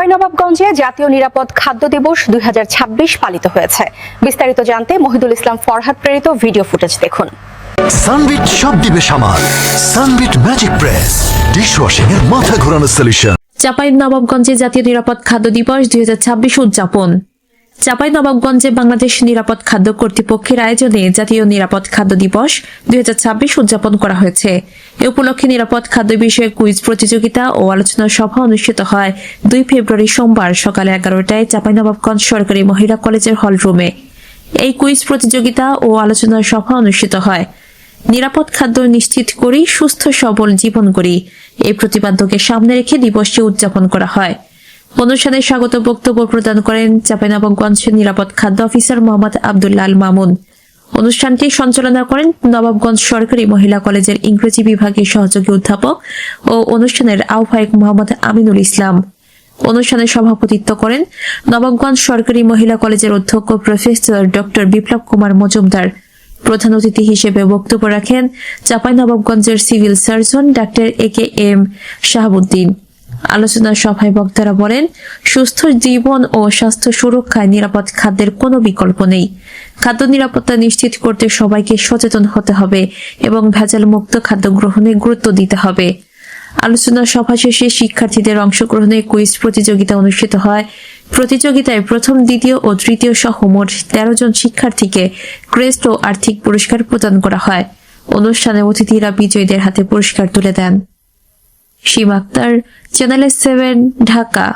চাঁপাইনবাবগঞ্জে জাতীয় নিরাপদ খাদ্য দিবস দুই পালিত হয়েছে। বিস্তারিত জানতে মহিদুল ইসলাম ফরহাদ প্রেরিত ভিডিও ফুটেজ দেখুন। সানবিট সব দিবে সামাল। Sunbit magic press. ডিশওয়াশিং এর মাথা ঘোরানো সলিউশন চাপাই নবাবগঞ্জে জাতীয় নিরাপদ খাদ্য দিবস দুই হাজার ছাব্বিশ উদযাপন। চাপাই নবাবগঞ্জে বাংলাদেশ নিরাপদ খাদ্য কর্তৃপক্ষের আয়োজনে জাতীয় নিরাপদ খাদ্য দিবস দুই হাজার ছাব্বিশ উদযাপন করা হয়েছে। এ উপলক্ষে নিরাপদ খাদ্য বিষয়ে কুইজ প্রতিযোগিতা ও আলোচনা সভা অনুষ্ঠিত হয় দুই ফেব্রুয়ারি সোমবার সকালে এগারোটায় চাপাই নবাবগঞ্জ সরকারি মহিলা কলেজের হল রুমে। এই কুইজ প্রতিযোগিতা ও আলোচনা সভা অনুষ্ঠিত হয়। নিরাপদ খাদ্য নিশ্চিত করি, সুস্থ সবল জীবন করি। এই প্রতিপাদ্যকে সামনে রেখে দিবসটি উদযাপন করা হয়। অনুষ্ঠানে স্বাগত বক্তব্য প্রদান করেন চাঁপাইনবাবগঞ্জ নিরাপদ খাদ্য অফিসার মোহাম্মদ আবদুল্লাহ আল মামুন অনুষ্ঠানটি সঞ্চালনা করেন নবাবগঞ্জ সরকারি মহিলা কলেজের ইংরেজি বিভাগের সহযোগী অধ্যাপক ও অনুষ্ঠানের আহ্বায়ক মোহাম্মদ আমিনুল ইসলাম। অনুষ্ঠানে সভাপতিত্ব করেন নবাবগঞ্জ সরকারি মহিলা কলেজের অধ্যক্ষ প্রফেসর ডক্টর বিপ্লব কুমার মজুমদার। প্রধান অতিথি হিসেবে বক্তব্য রাখেন চাঁপাইনবাবগঞ্জের সিভিল সার্জন ডাক্তার এ কে এম শাহাবুদ্দিন। আলোচনা সভায় বক্তারা বলেন, সুস্থ জীবন ও স্বাস্থ্য সুরক্ষায় নিরাপদ খাদ্যের কোনো বিকল্প নেই। খাদ্য নিরাপত্তা নিশ্চিত করতে সবাইকে সচেতন হতে হবে এবং ভেজাল মুক্ত খাদ্য গ্রহণে গুরুত্ব দিতে হবে। আলোচনা সভা শেষে শিক্ষার্থীদের অংশগ্রহণে কুইজ প্রতিযোগিতা অনুষ্ঠিত হয়। প্রতিযোগিতায় প্রথম, দ্বিতীয় ও তৃতীয় সহ মোট তেরো জন শিক্ষার্থীকে ক্রেস্ট ও আর্থিক পুরস্কার প্রদান করা হয়। অনুষ্ঠানে অতিথিরা বিজয়ীদের হাতে পুরস্কার তুলে দেন। Shib Akhtar channel seven Dhaka